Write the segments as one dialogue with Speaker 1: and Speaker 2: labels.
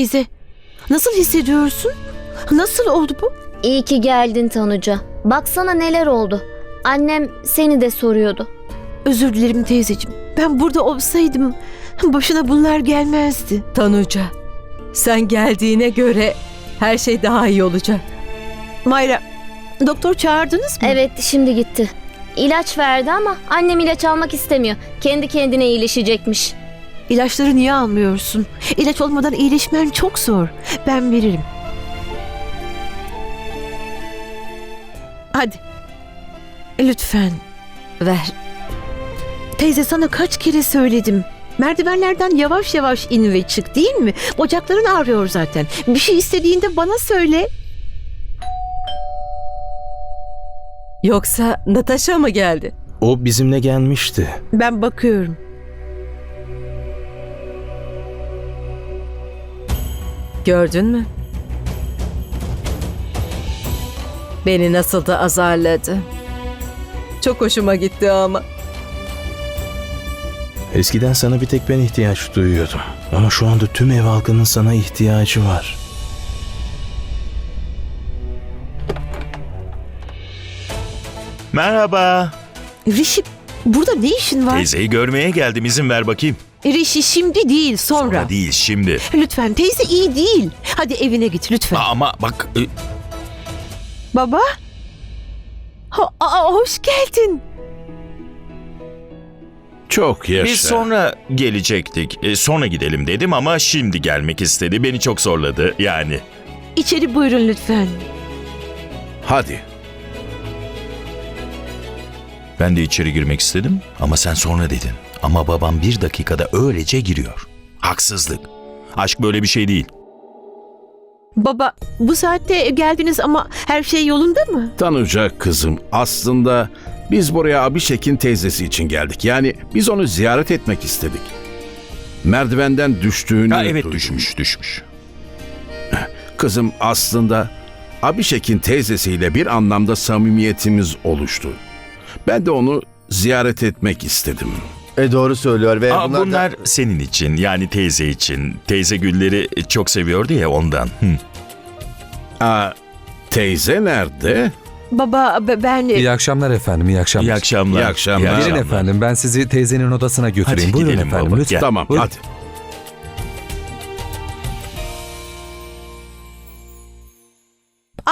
Speaker 1: teyze. Nasıl hissediyorsun? Nasıl oldu bu?
Speaker 2: İyi ki geldin Tanuca. Baksana neler oldu. Annem seni de soruyordu.
Speaker 1: Özür dilerim teyzeciğim. Ben burada olsaydım başına bunlar gelmezdi.
Speaker 3: Tanuca, sen geldiğine göre her şey daha iyi olacak.
Speaker 1: Mayra, doktor çağırdınız mı?
Speaker 2: Evet şimdi gitti. İlaç verdi ama annem ilaç almak istemiyor. Kendi kendine iyileşecekmiş.
Speaker 1: İlaçları niye almıyorsun? İlaç olmadan iyileşmen çok zor. Ben veririm. Hadi. Lütfen.
Speaker 3: Ver.
Speaker 1: Teyze sana kaç kere söyledim. Merdivenlerden yavaş yavaş in ve çık değil mi? Bacakların ağrıyor zaten. Bir şey istediğinde bana söyle.
Speaker 3: Yoksa Natasha mı geldi?
Speaker 4: O bizimle gelmişti.
Speaker 1: Ben bakıyorum.
Speaker 3: Gördün mü? Beni nasıl da azarladı. Çok hoşuma gitti ama.
Speaker 4: Eskiden sana bir tek ben ihtiyaç duyuyordum. Ama şu anda tüm ev halkının sana ihtiyacı var.
Speaker 5: Merhaba.
Speaker 1: Rişi burada ne işin var?
Speaker 5: Teyzeyi görmeye geldim izin ver bakayım.
Speaker 1: Rişi şimdi değil sonra.
Speaker 5: Sonra değil şimdi.
Speaker 1: Lütfen teyze iyi değil. Hadi evine git lütfen.
Speaker 5: Ama bak e,
Speaker 1: Baba? Ha, aa, hoş geldin.
Speaker 6: Çok yaşa.
Speaker 5: biz sonra gelecektik. E, sonra gidelim dedim ama şimdi gelmek istedi. Beni çok zorladı yani.
Speaker 1: İçeri buyurun lütfen.
Speaker 6: Hadi.
Speaker 5: Ben de içeri girmek istedim ama sen sonra dedin. Ama babam bir dakikada öylece giriyor. Haksızlık. Aşk böyle bir şey değil.
Speaker 1: Baba bu saatte geldiniz ama her şey yolunda mı?
Speaker 6: Tanuca kızım aslında biz buraya Abişek'in teyzesi için geldik. Yani biz onu ziyaret etmek istedik. Merdivenden düştüğünü
Speaker 5: Ha, evet
Speaker 6: duydum.
Speaker 5: düşmüş düşmüş.
Speaker 6: Kızım aslında Abişek'in teyzesiyle bir anlamda samimiyetimiz oluştu. Ben de onu ziyaret etmek istedim.
Speaker 7: E doğru söylüyor ve
Speaker 5: Aa,
Speaker 7: bunlar, da-
Speaker 5: bunlar senin için yani teyze için. Teyze gülleri çok seviyordu ya ondan. Hı.
Speaker 6: Aa, teyze nerede?
Speaker 1: Baba be- ben
Speaker 8: İyi akşamlar efendim, iyi akşamlar.
Speaker 5: İyi akşamlar.
Speaker 6: İyi akşamlar.
Speaker 8: Gelin efendim, ben sizi teyzenin odasına götüreyim.
Speaker 5: Hadi
Speaker 8: Buyurun
Speaker 5: gidelim
Speaker 8: efendim,
Speaker 5: baba,
Speaker 8: lütfen.
Speaker 5: gel.
Speaker 6: Tamam
Speaker 8: Buyurun.
Speaker 6: hadi.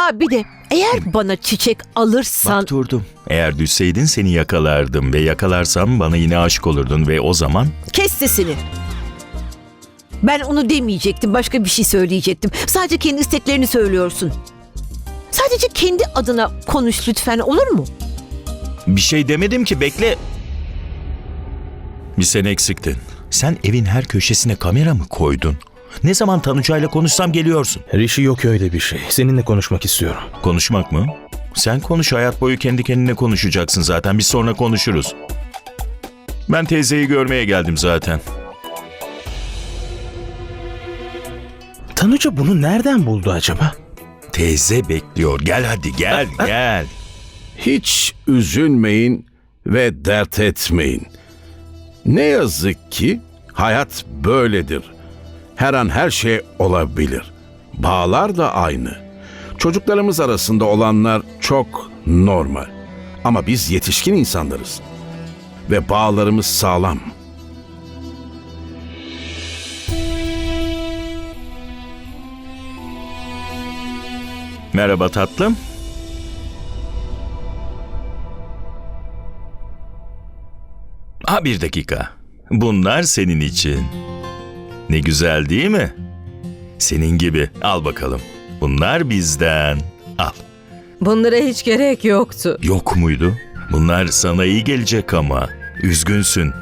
Speaker 1: Aa bir de eğer bana çiçek alırsan
Speaker 5: Bak durdum. Eğer düşseydin seni yakalardım ve yakalarsam bana yine aşık olurdun ve o zaman
Speaker 1: kes sesini. Ben onu demeyecektim. Başka bir şey söyleyecektim. Sadece kendi isteklerini söylüyorsun. Sadece kendi adına konuş lütfen olur mu?
Speaker 5: bir şey demedim ki bekle. Bir sen eksiktin. Sen evin her köşesine kamera mı koydun? Ne zaman Tanuca'yla konuşsam geliyorsun.
Speaker 4: Rişi yok öyle bir şey. Seninle konuşmak istiyorum.
Speaker 5: Konuşmak mı? Sen konuş hayat boyu kendi kendine konuşacaksın zaten. Biz sonra konuşuruz. Ben teyzeyi görmeye geldim zaten.
Speaker 4: Tanuca bunu nereden buldu acaba?
Speaker 5: Teyze bekliyor. Gel hadi gel gel.
Speaker 6: Hiç üzülmeyin ve dert etmeyin. Ne yazık ki hayat böyledir. Her an her şey olabilir. Bağlar da aynı. Çocuklarımız arasında olanlar çok normal. Ama biz yetişkin insanlarız. Ve bağlarımız sağlam.
Speaker 5: Merhaba tatlım. Ha bir dakika. Bunlar senin için. Ne güzel değil mi? Senin gibi. Al bakalım. Bunlar bizden. Al.
Speaker 3: Bunlara hiç gerek yoktu.
Speaker 5: Yok muydu? Bunlar sana iyi gelecek ama. Üzgünsün.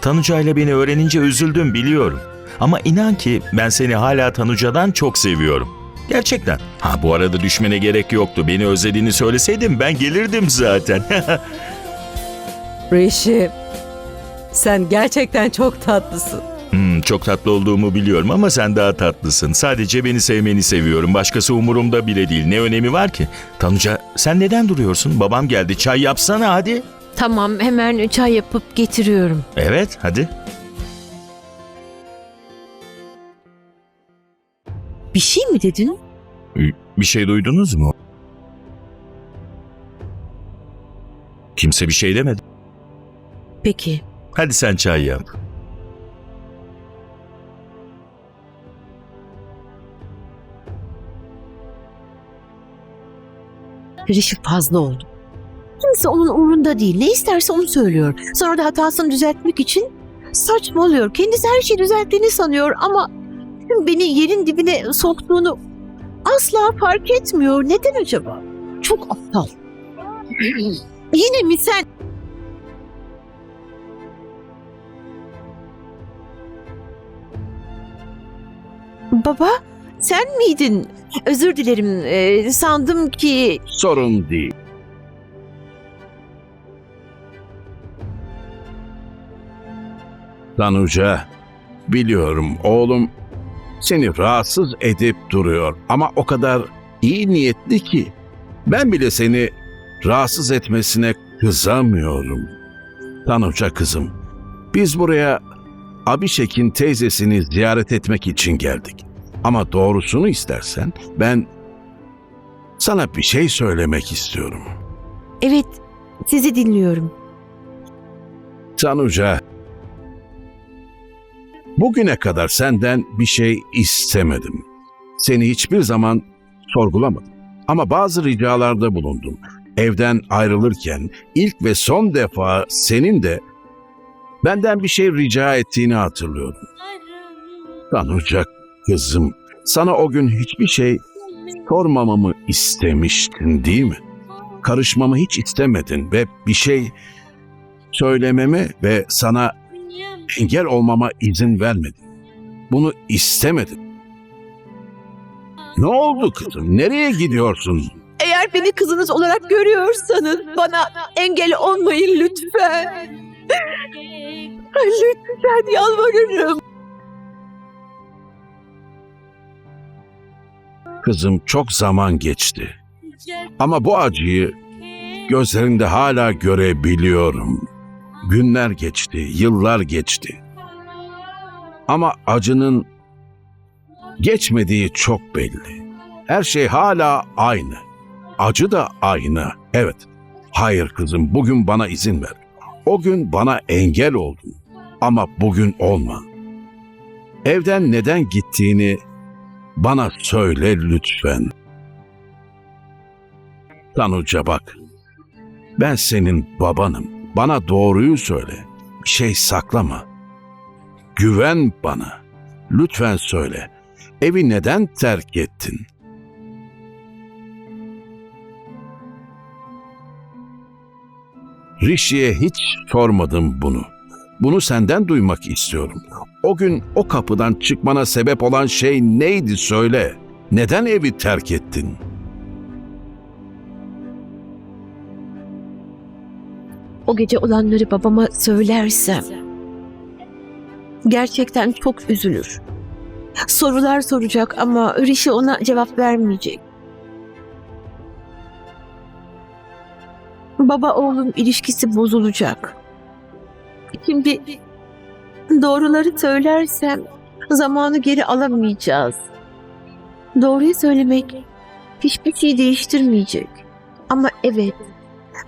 Speaker 5: Tanuca ile beni öğrenince üzüldüm biliyorum. Ama inan ki ben seni hala Tanuca'dan çok seviyorum. Gerçekten. Ha bu arada düşmene gerek yoktu. Beni özlediğini söyleseydin ben gelirdim zaten.
Speaker 3: Rishi, sen gerçekten çok tatlısın.
Speaker 5: Hmm, çok tatlı olduğumu biliyorum ama sen daha tatlısın. Sadece beni sevmeni seviyorum. Başkası umurumda bile değil. Ne önemi var ki? Tanuca sen neden duruyorsun? Babam geldi. Çay yapsana hadi.
Speaker 1: Tamam hemen çay yapıp getiriyorum.
Speaker 5: Evet hadi.
Speaker 1: Bir şey mi dedin?
Speaker 5: Bir şey duydunuz mu? Kimse bir şey demedi.
Speaker 1: Peki.
Speaker 5: Hadi sen çay yap.
Speaker 1: Rişi fazla oldu. Kimse onun umurunda değil. Ne isterse onu söylüyor. Sonra da hatasını düzeltmek için saçmalıyor. Kendisi her şeyi düzelttiğini sanıyor ama beni yerin dibine soktuğunu asla fark etmiyor. Neden acaba? Çok aptal. Yine mi sen? Baba, sen miydin? Özür dilerim. Ee, sandım ki
Speaker 6: Sorun değil. Tanuca, biliyorum oğlum seni rahatsız edip duruyor ama o kadar iyi niyetli ki ben bile seni rahatsız etmesine kızamıyorum. Tanuca kızım, biz buraya Abişek'in teyzesini ziyaret etmek için geldik. Ama doğrusunu istersen ben sana bir şey söylemek istiyorum.
Speaker 1: evet sizi dinliyorum.
Speaker 6: Tanuca, bugüne kadar senden bir şey istemedim. Seni hiçbir zaman sorgulamadım. Ama bazı ricalarda bulundum. Evden ayrılırken ilk ve son defa senin de benden bir şey rica ettiğini hatırlıyorum. Tanuca kızım, sana o gün hiçbir şey sormamamı istemiştin değil mi? Karışmamı hiç istemedin ve bir şey söylememe ve sana engel olmama izin vermedin. Bunu istemedin. Ne oldu kızım? Nereye gidiyorsun?
Speaker 1: Eğer beni kızınız olarak görüyorsanız bana engel olmayın lütfen. Lütfen yalvarırım.
Speaker 6: Kızım çok zaman geçti. Ama bu acıyı gözlerinde hala görebiliyorum. Günler geçti, yıllar geçti. Ama acının geçmediği çok belli. Her şey hala aynı. Acı da aynı. Evet. Hayır kızım, bugün bana izin ver. O gün bana engel oldun. Ama bugün olma. Evden neden gittiğini bana söyle lütfen. Tanuca bak. Ben senin babanım. Bana doğruyu söyle. Bir şey saklama. Güven bana. Lütfen söyle. Evi neden terk ettin? Rishi'ye hiç sormadım bunu. Bunu senden duymak istiyorum. O gün o kapıdan çıkmana sebep olan şey neydi söyle. Neden evi terk ettin?
Speaker 1: O gece olanları babama söylersem gerçekten çok üzülür. Sorular soracak ama Rishi ona cevap vermeyecek. Baba oğlum ilişkisi bozulacak. Şimdi doğruları söylersem zamanı geri alamayacağız. Doğruyu söylemek hiçbir şey değiştirmeyecek. Ama evet,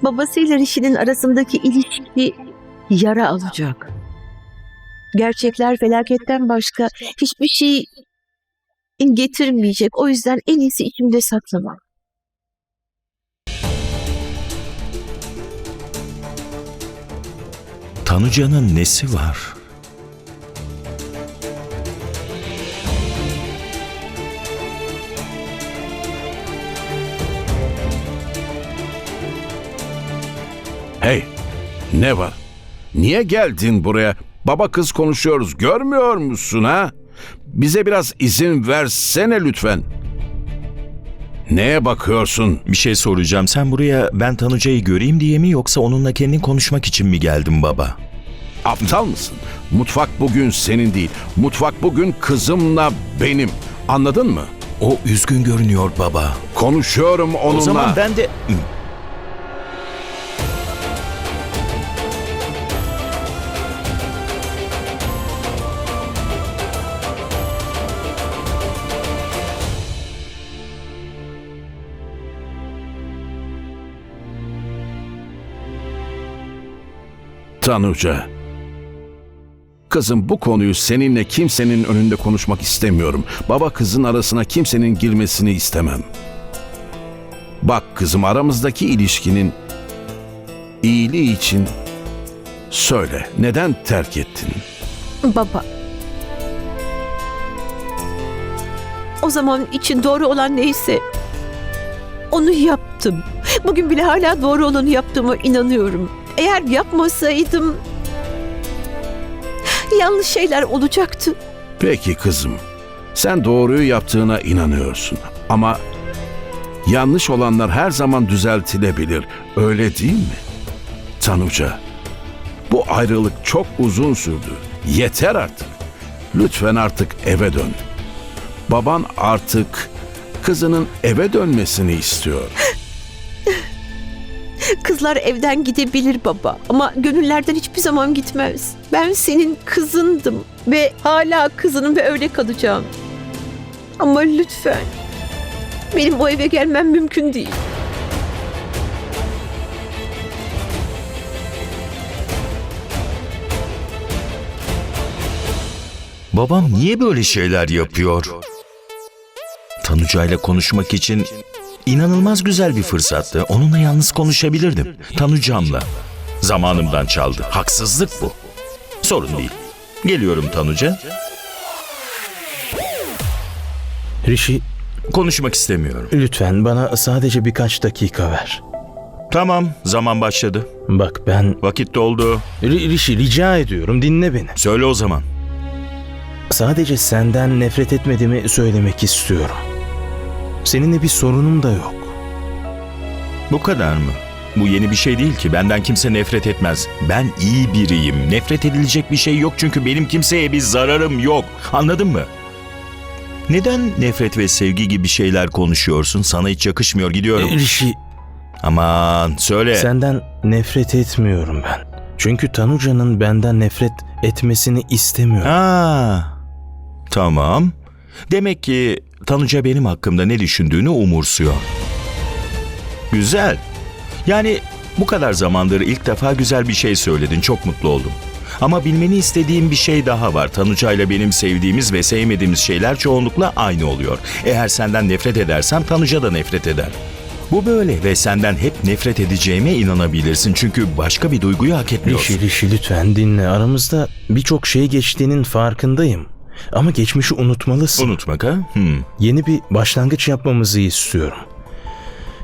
Speaker 1: babasıyla Rishi'nin arasındaki ilişki yara alacak. Gerçekler felaketten başka hiçbir şey getirmeyecek. O yüzden en iyisi içimde saklamak.
Speaker 5: Tanuca'nın nesi var?
Speaker 6: Hey, ne var? Niye geldin buraya? Baba kız konuşuyoruz. Görmüyor musun ha? Bize biraz izin versene lütfen. Neye bakıyorsun?
Speaker 5: Bir şey soracağım. Sen buraya ben Tanuca'yı göreyim diye mi yoksa onunla kendin konuşmak için mi geldin baba?
Speaker 6: Aptal mısın? Mutfak bugün senin değil. Mutfak bugün kızımla benim. Anladın mı?
Speaker 5: O üzgün görünüyor baba.
Speaker 6: Konuşuyorum onunla.
Speaker 5: O zaman ben de...
Speaker 6: Tanuca, Kızım bu konuyu seninle kimsenin önünde konuşmak istemiyorum. Baba kızın arasına kimsenin girmesini istemem. Bak kızım aramızdaki ilişkinin iyiliği için söyle neden terk ettin?
Speaker 1: Baba. O zaman için doğru olan neyse onu yaptım. Bugün bile hala doğru olanı yaptığıma inanıyorum. Eğer yapmasaydım yanlış şeyler olacaktı.
Speaker 6: Peki kızım. Sen doğruyu yaptığına inanıyorsun. Ama yanlış olanlar her zaman düzeltilebilir. Öyle değil mi? Tanuca. Bu ayrılık çok uzun sürdü. Yeter artık. Lütfen artık eve dön. Baban artık kızının eve dönmesini istiyor.
Speaker 1: Kızlar evden gidebilir baba ama gönüllerden hiçbir zaman gitmez. Ben senin kızındım ve hala kızınım ve öyle kalacağım. Ama lütfen benim o eve gelmem mümkün değil.
Speaker 5: Babam niye böyle şeyler yapıyor? Tanuca'yla konuşmak için inanılmaz güzel bir fırsattı. Onunla yalnız konuşabilirdim. Tanucam'la. Zamanımdan çaldı. Haksızlık bu. Sorun değil. Geliyorum Tanuca.
Speaker 4: Rishi
Speaker 5: Konuşmak istemiyorum.
Speaker 4: lütfen bana sadece birkaç dakika ver.
Speaker 5: Tamam, zaman başladı.
Speaker 4: Bak ben
Speaker 5: Vakit doldu.
Speaker 4: Ri- Rishi rica ediyorum dinle beni.
Speaker 5: Söyle o zaman.
Speaker 4: Sadece senden nefret etmediğimi söylemek istiyorum. Seninle bir sorunum da yok.
Speaker 5: Bu kadar mı? Bu yeni bir şey değil ki. Benden kimse nefret etmez. Ben iyi biriyim. Nefret edilecek bir şey yok çünkü benim kimseye bir zararım yok. Anladın mı? Neden nefret ve sevgi gibi şeyler konuşuyorsun? Sana hiç yakışmıyor. Gidiyorum.
Speaker 4: E, Rishi
Speaker 5: Aman söyle.
Speaker 4: senden nefret etmiyorum ben. Çünkü Tanuca'nın benden nefret etmesini istemiyorum.
Speaker 5: Ha. Tamam. Demek ki Tanuca benim hakkımda ne düşündüğünü umursuyor. Güzel. Yani bu kadar zamandır ilk defa güzel bir şey söyledin. Çok mutlu oldum. Ama bilmeni istediğim bir şey daha var. Tanuca ile benim sevdiğimiz ve sevmediğimiz şeyler çoğunlukla aynı oluyor. Eğer senden nefret edersem Tanuca da nefret eder. Bu böyle ve senden hep nefret edeceğime inanabilirsin. Çünkü başka bir duyguyu hak etmiyorsun.
Speaker 4: Rishi Rishi lütfen dinle. Aramızda birçok şey geçtiğinin farkındayım. Ama geçmişi unutmalısın.
Speaker 5: Unutmak ha? Hmm.
Speaker 4: Yeni bir başlangıç yapmamızı istiyorum.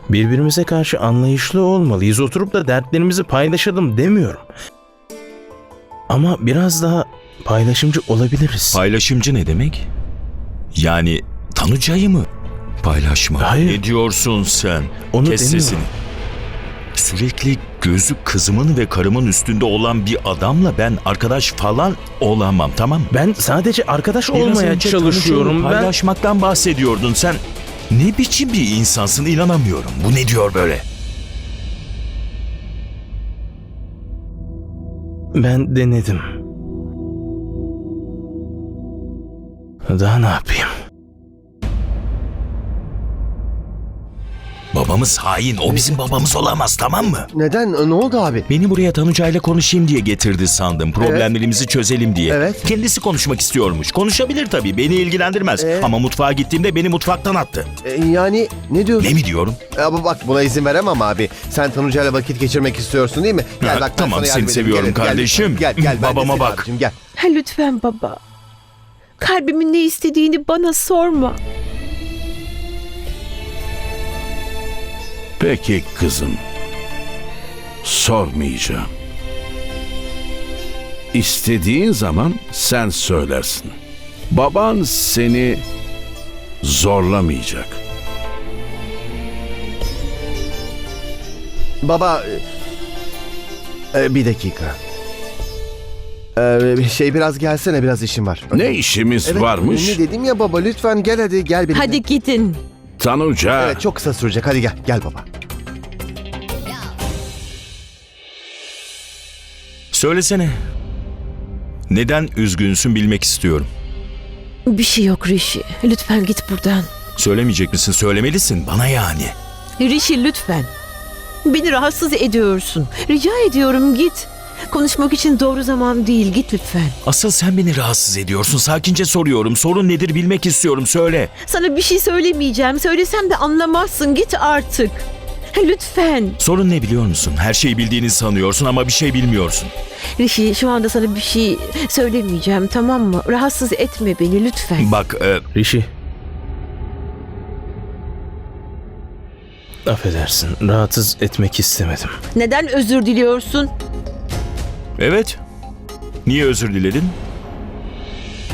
Speaker 4: Birbirimize karşı anlayışlı olmalıyız. Oturup da dertlerimizi paylaşalım demiyorum. Ama biraz daha paylaşımcı olabiliriz.
Speaker 5: Paylaşımcı ne demek? Yani Tanuca'yı mı? Paylaşma.
Speaker 4: Hayır.
Speaker 5: Ne diyorsun sen?
Speaker 4: Onu
Speaker 5: Kes
Speaker 4: demiyorum.
Speaker 5: sesini. Sürekli gözü kızımın ve karımın üstünde olan bir adamla ben arkadaş falan olamam tamam mı?
Speaker 4: Ben sadece arkadaş
Speaker 5: Biraz
Speaker 4: olmaya
Speaker 5: önce
Speaker 4: çalışıyorum. Ben
Speaker 5: Paylaşmaktan bahsediyordun sen. Ne biçim bir insansın inanamıyorum. Bu ne diyor böyle?
Speaker 4: ben denedim. Daha ne yapayım?
Speaker 5: Babamız hain. O bizim babamız olamaz tamam mı?
Speaker 7: Neden? Ne oldu abi?
Speaker 5: Beni buraya Tanuca ile konuşayım diye getirdi sandım. Problemlerimizi çözelim diye.
Speaker 7: Evet.
Speaker 5: Kendisi konuşmak istiyormuş. Konuşabilir tabii. Beni ilgilendirmez.
Speaker 7: Ee?
Speaker 5: Ama mutfağa gittiğimde beni mutfaktan attı.
Speaker 7: E, yani ne diyorsun?
Speaker 5: Ne mi diyorum?
Speaker 7: Ama bak buna izin veremem abi. Sen Tanuca'yla vakit geçirmek istiyorsun değil mi? Gel
Speaker 5: Ha,
Speaker 7: bak ben
Speaker 5: tamam,
Speaker 7: sana
Speaker 5: seni
Speaker 7: edeyim.
Speaker 5: seviyorum
Speaker 7: Gel, gel,
Speaker 5: kardeşim.
Speaker 7: Gel gel, ben de
Speaker 5: Babama
Speaker 7: seni
Speaker 5: bak.
Speaker 7: abicim, gel.
Speaker 1: Ha, lütfen baba. Kalbimin ne istediğini bana sorma.
Speaker 6: Peki kızım. Sormayacağım. İstediğin zaman sen söylersin. Baban seni zorlamayacak.
Speaker 7: Baba e, bir dakika. E, şey biraz gelsene biraz işim var.
Speaker 6: Ne işimiz
Speaker 7: Evet,
Speaker 6: varmış?
Speaker 7: önemli dedim ya baba lütfen gel hadi gel benimle.
Speaker 1: Hadi gidin.
Speaker 6: Tanuca.
Speaker 7: Evet çok kısa sürecek hadi gel gel baba.
Speaker 5: Söylesene. Neden üzgünsün bilmek istiyorum.
Speaker 1: Bir şey yok Rishi. Lütfen git buradan.
Speaker 5: Söylemeyecek misin? Söylemelisin. Bana yani.
Speaker 1: Rishi lütfen. Beni rahatsız ediyorsun. Rica ediyorum git. Konuşmak için doğru zaman değil. Git lütfen.
Speaker 5: Asıl sen beni rahatsız ediyorsun. Sakince soruyorum. Sorun nedir bilmek istiyorum. Söyle.
Speaker 1: Sana bir şey söylemeyeceğim. Söylesem de anlamazsın. Git artık. Lütfen.
Speaker 5: Sorun ne biliyor musun? Her şeyi bildiğini sanıyorsun ama bir şey bilmiyorsun.
Speaker 1: Rişi şu anda sana bir şey söylemeyeceğim tamam mı? Rahatsız etme beni lütfen.
Speaker 5: Bak e,
Speaker 4: Rishi. Affedersin, rahatsız etmek istemedim.
Speaker 1: Neden özür diliyorsun?
Speaker 5: evet. Niye özür diledin?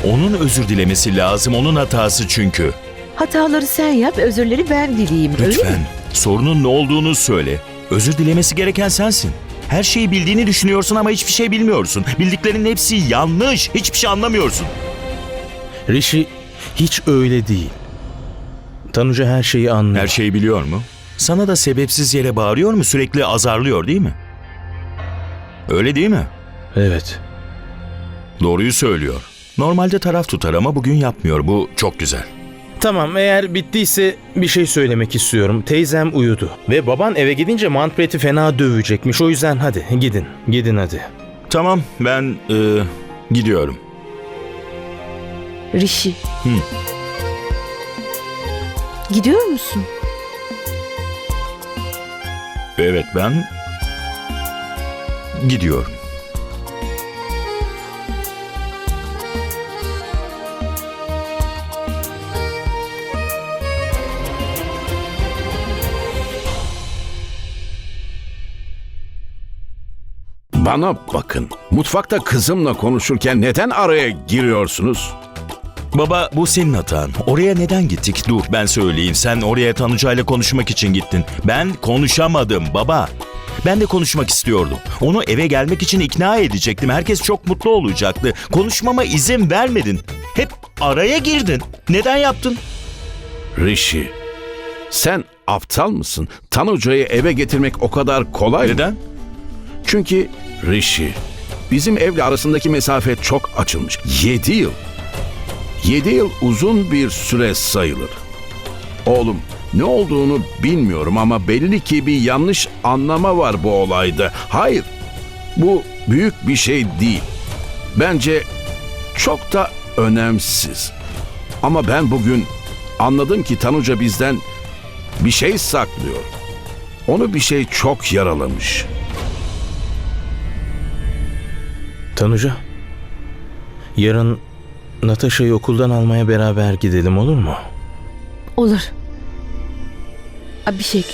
Speaker 5: Onun özür dilemesi lazım. Onun hatası çünkü.
Speaker 1: Hataları sen yap, özürleri ben dileyeyim. Öyle mi?
Speaker 5: Lütfen. Sorunun ne olduğunu söyle. Özür dilemesi gereken sensin. Her şeyi bildiğini düşünüyorsun ama hiçbir şey bilmiyorsun. Bildiklerinin hepsi yanlış. Hiçbir şey anlamıyorsun.
Speaker 4: Rishi hiç öyle değil. Tanuca her şeyi anlıyor.
Speaker 5: Her şeyi biliyor mu? Sana da sebepsiz yere bağırıyor mu? Sürekli azarlıyor değil mi? Öyle değil mi?
Speaker 4: Evet.
Speaker 5: Doğruyu söylüyor. Normalde taraf tutar ama bugün yapmıyor. Bu çok güzel.
Speaker 4: Tamam eğer bittiyse bir şey söylemek istiyorum. Teyzem uyudu ve baban eve gidince Manfred'i fena dövecekmiş. O yüzden hadi gidin. Gidin hadi.
Speaker 5: Tamam ben e, gidiyorum.
Speaker 1: Rişi.
Speaker 5: Hı.
Speaker 1: Gidiyor musun?
Speaker 5: Evet ben gidiyorum.
Speaker 6: Bana bakın. Mutfakta kızımla konuşurken neden araya giriyorsunuz?
Speaker 5: Baba bu senin hatan. Oraya neden gittik? Dur ben söyleyeyim. Sen oraya Tanuca'yla konuşmak için gittin. Ben konuşamadım baba. Ben de konuşmak istiyordum. Onu eve gelmek için ikna edecektim. Herkes çok mutlu olacaktı. Konuşmama izin vermedin. Hep araya girdin. Neden yaptın?
Speaker 6: Rishi, sen aptal mısın? Tanuca'yı eve getirmek o kadar kolay mı?
Speaker 5: Neden?
Speaker 6: Çünkü Rishi, bizim evle arasındaki mesafe çok açılmış. 7 yıl. 7 yıl uzun bir süre sayılır. Oğlum, ne olduğunu bilmiyorum ama belli ki bir yanlış anlama var bu olayda. Hayır, bu büyük bir şey değil. Bence çok da önemsiz. Ama ben bugün anladım ki Tanuca bizden bir şey saklıyor. Onu bir şey çok yaralamış.
Speaker 4: Tanuca. Yarın Natasha'yı okuldan almaya beraber gidelim olur mu?
Speaker 1: Olur. Abişek.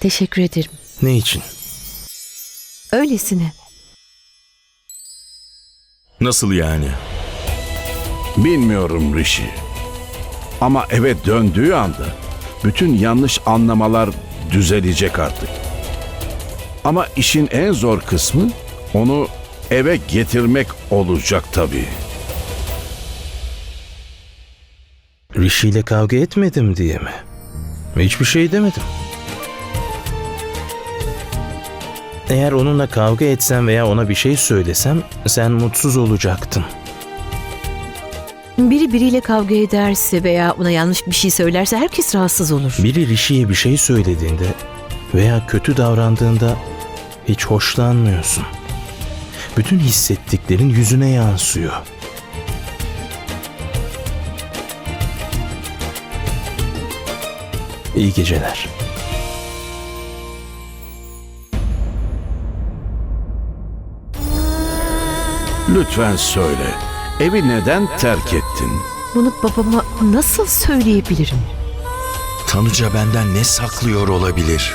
Speaker 1: Teşekkür ederim.
Speaker 4: Ne için?
Speaker 1: Öylesine.
Speaker 5: Nasıl yani?
Speaker 6: Bilmiyorum Rishi. Ama eve döndüğü anda bütün yanlış anlamalar düzelecek artık. Ama işin en zor kısmı onu eve getirmek olacak tabii.
Speaker 4: Rishi ile kavga etmedim diye mi? Hiçbir şey demedim. Eğer onunla kavga etsem veya ona bir şey söylesem sen mutsuz olacaktın.
Speaker 1: Biri biriyle kavga ederse veya ona yanlış bir şey söylerse herkes rahatsız olur.
Speaker 4: Biri Rishi'ye bir şey söylediğinde veya kötü davrandığında hiç hoşlanmıyorsun. Bütün hissettiklerin yüzüne yansıyor. İyi geceler.
Speaker 6: Lütfen söyle. Evi neden terk ettin?
Speaker 1: Bunu babama nasıl söyleyebilirim?
Speaker 5: Tanuca benden ne saklıyor olabilir?